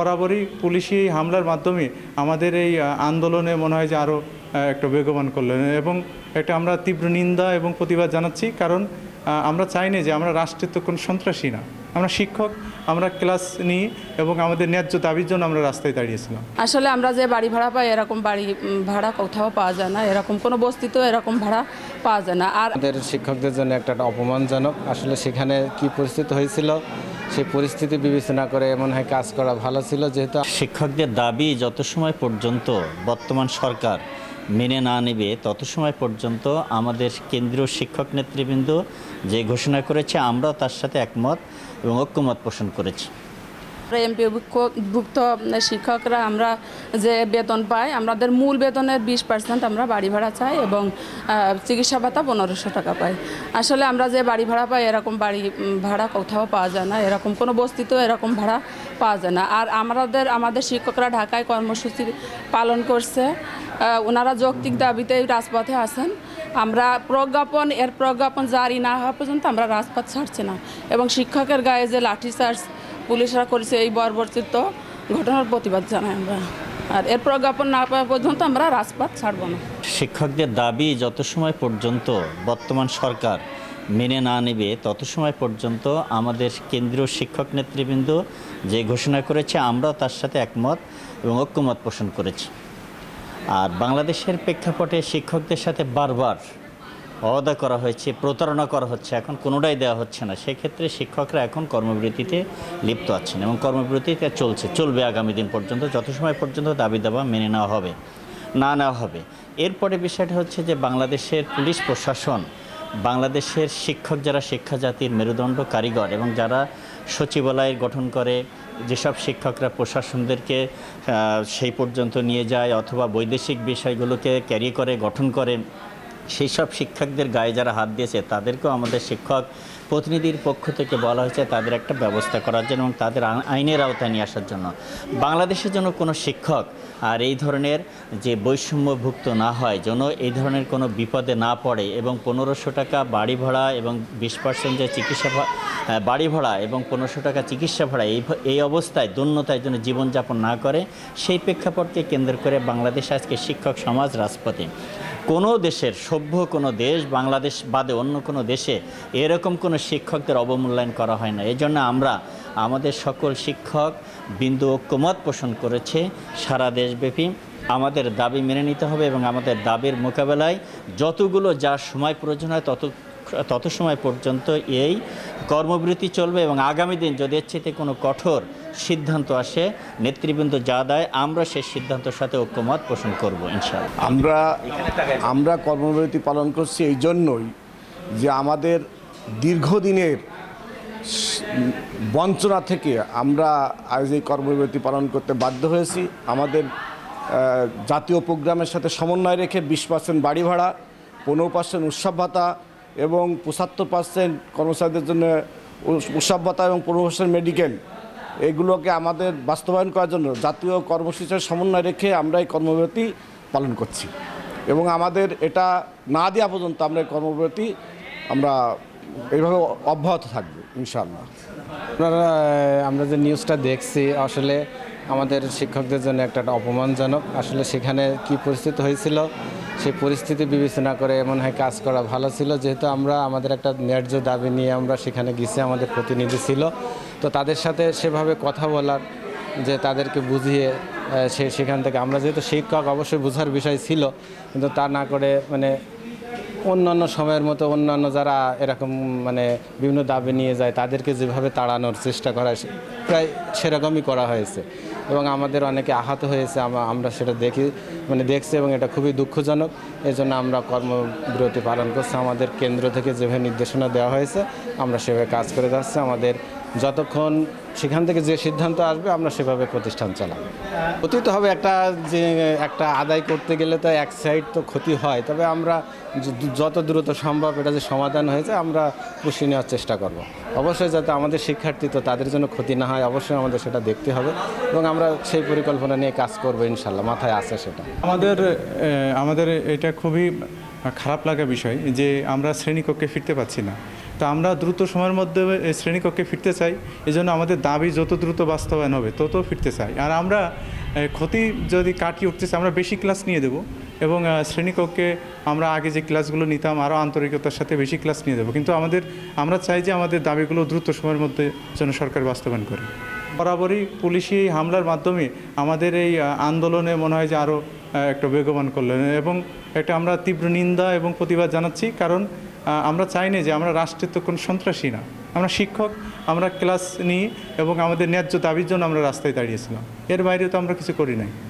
বরাবরই পুলিশি হামলার মাধ্যমে আমাদের এই আন্দোলনে মনে হয় যে আরও একটা বেগবান করলেন। এবং একটা আমরা তীব্র নিন্দা এবং প্রতিবাদ জানাচ্ছি। কারণ আমরা চাই না যে আমরা রাষ্ট্রের তো কোনো সন্ত্রাসী না। আমরা শিক্ষক আমরা ক্লাস নিই এবং আমাদের ন্যায্য দাবির জন্য আমরা রাস্তায় দাঁড়িয়েছিলাম। আসলে আমরা যে বাড়ি ভাড়া পাই এরকম বাড়ি ভাড়া কোথাও পাওয়া যায় না। এরকম কোনো বস্তিতেও এরকম ভাড়া পাওয়া যায় না। আর আমাদের শিক্ষকদের জন্য একটা অপমানজনক। আসলে সেখানে কি পরিস্থিতি হয়েছিল? সেই পরিস্থিতি বিবেচনা করে এমন হয় কাজ করা ভালো ছিল, যেহেতু শিক্ষকদের দাবি যত সময় পর্যন্ত বর্তমান সরকার মেনে না নেবে, তত সময় পর্যন্ত আমাদের কেন্দ্রীয় শিক্ষক নেতৃবৃন্দ যে ঘোষণা করেছে, আমরাও তার সাথে একমত এবং ঐক্যমত পোষণ করেছি। এমপি ভুক্ত শিক্ষকরা আমরা যে বেতন পাই, আমাদের মূল বেতনের বিশ পার্সেন্ট আমরা বাড়ি ভাড়া চাই এবং চিকিৎসা ভাতা পনেরোশো টাকা পাই। আসলে আমরা যে বাড়ি ভাড়া পাই, এরকম বাড়ি ভাড়া কোথাও পাওয়া যায় না। এরকম কোনো বস্তিতেও এরকম ভাড়া পাওয়া যায় না। আর আমাদের আমাদের শিক্ষকরা ঢাকায় কর্মসূচি পালন করছে। ওনারা যৌক্তিক দাবিতে রাজপথে আছেন। আমরা প্রজ্ঞাপন, এর প্রজ্ঞাপন জারি না হওয়া পর্যন্ত আমরা রাজপথ ছাড়ছি না। এবং শিক্ষকের গায়ে যে লাঠিচার্জ পুলিশরা করেছে এই বর্বরচিত ঘটনার প্রতিবাদ জানাই আমরা। আর এর প্রজ্ঞাপন না পাওয়া পর্যন্ত আমরা রাজপথ ছাড়ব না। শিক্ষকদের দাবি, যত সময় পর্যন্ত বর্তমান সরকার মেনে না নেবে, তত সময় পর্যন্ত আমাদের কেন্দ্রীয় শিক্ষক নেতৃবৃন্দ যে ঘোষণা করেছে, আমরাও তার সাথে একমত এবং ঐক্যমত পোষণ করেছি। আর বাংলাদেশের প্রেক্ষাপটে শিক্ষকদের সাথে বারবার অদা করা হয়েছে, প্রতারণা করা হচ্ছে, এখন কোনোটাই দেওয়া হচ্ছে না। সেক্ষেত্রে শিক্ষকরা এখন কর্মবিরতিতে লিপ্ত আছেন এবং কর্মবিরতিতে চলছে, চলবে আগামী দিন পর্যন্ত, যত সময় পর্যন্ত দাবি দাবা মেনে নেওয়া হবে, না নেওয়া হবে। এরপরে বিষয়টা হচ্ছে যে বাংলাদেশের পুলিশ প্রশাসন, বাংলাদেশের শিক্ষক যারা শিক্ষা জাতির মেরুদণ্ড কারিগর এবং যারা সচিবালয় গঠন করে, যেসব শিক্ষকরা প্রশাসনদেরকে সেই পর্যন্ত নিয়ে যায় অথবা বৈদেশিক বিষয়গুলোকে ক্যারি করে, গঠন করে সেই সব শিক্ষকদের গায়ে যারা হাত দিয়েছে, তাদেরকেও আমাদের শিক্ষক প্রতিনিধির পক্ষ থেকে বলা হয়েছে তাদের একটা ব্যবস্থা করার জন্য এবং তাদের আইনের আওতায় নিয়ে আসার জন্য। বাংলাদেশের জন্য কোনো শিক্ষক আর এই ধরনের যে বৈষম্যভুক্ত না হয়, যেন এই ধরনের কোনো বিপদে না পড়ে এবং পনেরোশো টাকা বাড়ি ভাড়া এবং বিশ পার্সেন্ট যে চিকিৎসা বাড়ি ভাড়া এবং পনেরোশো টাকা চিকিৎসা ভাড়া এই এই অবস্থায় দূর্ণতায় যেন জীবনযাপন না করে, সেই প্রেক্ষাপটকে কেন্দ্র করে বাংলাদেশ আজকে শিক্ষক সমাজ রাজপথে। কোনো দেশের সভ্য কোনো দেশ, বাংলাদেশ বাদে অন্য কোনো দেশে এরকম কোনো শিক্ষকদের অবমূল্যায়ন করা হয় না। এই জন্য আমরা আমাদের সকল শিক্ষক বিন্দু ঐক্যমত পোষণ করেছে। সারা দেশব্যাপী আমাদের দাবি মেনে নিতে হবে এবং আমাদের দাবির মোকাবেলায় যতগুলো যা সময় প্রয়োজন হয় তত তত সময় পর্যন্ত এই কর্মবিরতি চলবে এবং আগামী দিন যদি এর চেয়ে কোনো কঠোর সিদ্ধান্ত আসে, নেতৃবৃন্দ যা দেয়, আমরা সেই সিদ্ধান্তের সাথে ঐক্যমত পোষণ করব, ইনশাআল্লাহ। আমরা আমরা কর্মবিরতি পালন করছি এই জন্যই যে আমাদের দীর্ঘদিনের বঞ্চনা থেকে আমরা আজ এই কর্মবিরতি পালন করতে বাধ্য হয়েছি। আমাদের জাতীয় প্রোগ্রামের সাথে সমন্বয় রেখে বিশ পার্সেন্ট বাড়ি ভাড়া, পনেরো পার্সেন্ট উৎসব ভাতা এবং পঁচাত্তর পার্সেন্ট কর্মচারীদের জন্য উৎসব ভাতা এবং পনেরো পার্সেন্ট মেডিকেল। এগুলোকে আমাদের বাস্তবায়ন করার জন্য জাতীয় কর্মসূচির সমন্বয় রেখে আমরা এই কর্মবিরতি পালন করছি। এবং আমাদের এটা না দেওয়া পর্যন্ত আমরা এই কর্মবিরতি আমরা এইভাবে অব্যাহত থাকব, ইনশাআল্লাহ। আপনারা আমরা যে নিউজটা দেখছি, আসলে আমাদের শিক্ষকদের জন্য একটা অপমানজনক। আসলে সেখানে কি পরিস্থিতি হয়েছিল, সেই পরিস্থিতি বিবেচনা করে মনে হয় কাজ করা ভালো ছিল। যেহেতু আমরা, আমাদের একটা ন্যায্য দাবি নিয়ে আমরা সেখানে গেছি, আমাদের প্রতিনিধি ছিল। তো তাদের সাথে সেভাবে কথা বলার, যে তাদেরকে বুঝিয়ে সে সেখান থেকে, আমরা যেহেতু শিক্ষক, অবশ্যই বোঝার বিষয় ছিল, কিন্তু তা না করে মানে অন্যান্য সময়ের মতো অন্যান্য যারা এরকম মানে বিভিন্ন দাবি নিয়ে যায়, তাদেরকে যেভাবে তাড়ানোর চেষ্টা করা প্রায় সেরকমই করা হয়েছে। এবং আমাদের অনেকে আহত হয়েছে আমরা সেটা দেখি মানে দেখছি, এবং এটা খুবই দুঃখজনক। এই জন্য আমরা কর্মবিরতি পালন করছি। আমাদের কেন্দ্র থেকে যেভাবে নির্দেশনা দেওয়া হয়েছে, আমরা সেভাবে কাজ করে যাচ্ছি। আমাদের যতক্ষণ সেখান থেকে যে সিদ্ধান্ত আসবে, আমরা সেভাবে প্রতিষ্ঠান চালাবো। ক্ষতি তো হবে একটা যে, একটা আদায় করতে গেলে তো এক সাইড তো ক্ষতি হয়। তবে আমরা যত দ্রুত সম্ভব এটা যে সমাধান হয়েছে, আমরা পুষিয়ে নেওয়ার চেষ্টা করব। অবশ্যই যাতে আমাদের শিক্ষার্থী তো তাদের জন্য ক্ষতি না হয়, অবশ্যই আমাদের সেটা দেখতে হবে এবং আমরা সেই পরিকল্পনা নিয়ে কাজ করব ইনশাল্লাহ, মাথায় আছে সেটা। আমাদের আমাদের এটা খুবই খারাপ লাগা বিষয় যে আমরা শ্রেণীকক্ষে ফিরতে পারছি না। তো আমরা দ্রুত সময়ের মধ্যে শ্রেণীকক্ষে ফিরতে চাই। এই জন্য আমাদের দাবি যত দ্রুত বাস্তবায়ন হবে, তত ফিরতে চাই। আর আমরা ক্ষতি যদি কাটিয়ে উঠতেছে, আমরা বেশি ক্লাস নিয়ে দেবো এবং শ্রেণীকক্ষে আমরা আগে যে ক্লাসগুলো নিতাম আরও আন্তরিকতার সাথে বেশি ক্লাস নিয়ে দেবো। কিন্তু আমাদের, আমরা চাই যে আমাদের দাবিগুলো দ্রুত সময়ের মধ্যে যেন সরকার বাস্তবায়ন করে। বরাবরই পুলিশি হামলার মাধ্যমে আমাদের এই আন্দোলনে মনে হয় যে আরও একটা বেগবান করলেন এবং একটা আমরা তীব্র নিন্দা এবং প্রতিবাদ জানাচ্ছি। কারণ আমরা চাই না যে আমরা রাষ্ট্রের তো কোনো সন্ত্রাসী না। আমরা শিক্ষক, আমরা ক্লাস নিই এবং আমাদের ন্যায্য দাবির জন্য আমরা রাস্তায় দাঁড়িয়েছিলাম। এর বাইরে তো আমরা কিছু করি নাই।